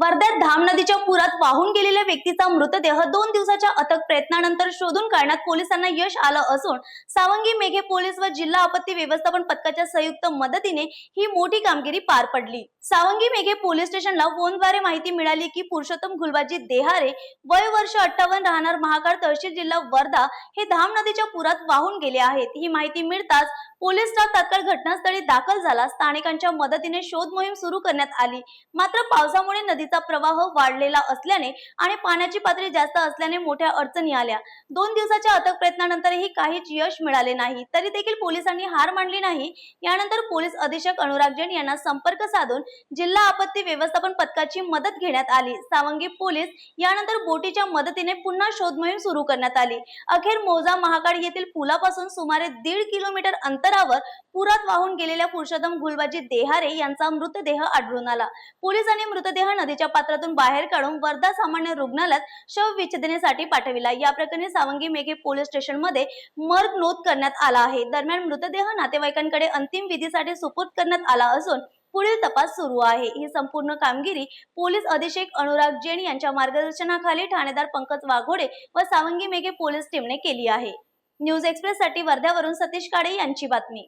वर्ध्यात धाम नदीच्या पुरात वाहून गेलेल्या व्यक्तीचा मृतदेह दोन दिवसाच्या अथक प्रयत्नानंतर शोधून काढण्यात पोलिसांना यश आलं असून सावंगी मेघे पोलीस व जिल्हा आपत्ती व्यवस्थापन पथकाच्या संयुक्त मदतीने ही मोठी कामगिरी पार पडली. सावंगी मेघे पोलीस स्टेशनला फोनद्वारे माहिती मिळाली की पुरुषोत्तम गुलबाजी देहारे वय वर्ष अठ्ठावन्न राहणार महाकाळ तहसील जिल्हा वर्धा हे धाम नदीच्या पुरात वाहून गेले आहेत. ही माहिती मिळताच पोलीस स्टाफ तात्काळ घटनास्थळी दाखल झाला. स्थानिकांच्या मदतीने शोध मोहीम सुरू करण्यात आली. मात्र पावसामुळे नदीचा प्रवाह वाढलेला असल्याने आणि पाण्याची पातळी जास्त असल्याने मोठ्या अडचणी आल्या. दोन दिवसाच्या अथक प्रयत्नानंतरही काहीच यश मिळाले नाही. तरी देखील पोलिसांनी हार मानली नाही. यानंतर पोलीस अधीक्षक अनुराग जैन यांना संपर्क साधून जिल्हा आपत्ती व्यवस्थापन पथकाची मदत घेण्यात आली. सावंगी पोलीस यानंतर बोटीच्या मदतीने पुन्हा शोध मोहीम सुरू करण्यात आली. अखेर मोजा महाकाड येथील पुलापासून सुमारे दीड किलोमीटर अंतर अंतरावर पुरात वाहून गेलेल्या पुरुषोत्तम गुलबाजी देहारे यांचा मृतदेह आढळून आला. पोलिसांनी मृतदेह नदीच्या पात्रातून बाहेर काढून वर्धा सामान्य रुग्णालयात शव विच्छेदनेसाठी पाठविला. या प्रकरणी सावंगी मेघे पोलीस स्टेशनमध्ये मर्ग नोंद करण्यात आला आहे. दरम्यान मृतदेह नातेवाईकांकडे अंतिम विधीसाठी सुपूर्द करण्यात आला असून पुढील तपास सुरू आहे. ही संपूर्ण कामगिरी पोलीस अधीक्षक अनुराग जैन यांच्या मार्गदर्शनाखाली ठाणेदार पंकज वाघोडे व सावंगी मेघे पोलीस टीमने केली आहे. न्यूज एक्सप्रेस साठी वर्ध्यावरून सतीश काळे यांची बातमी.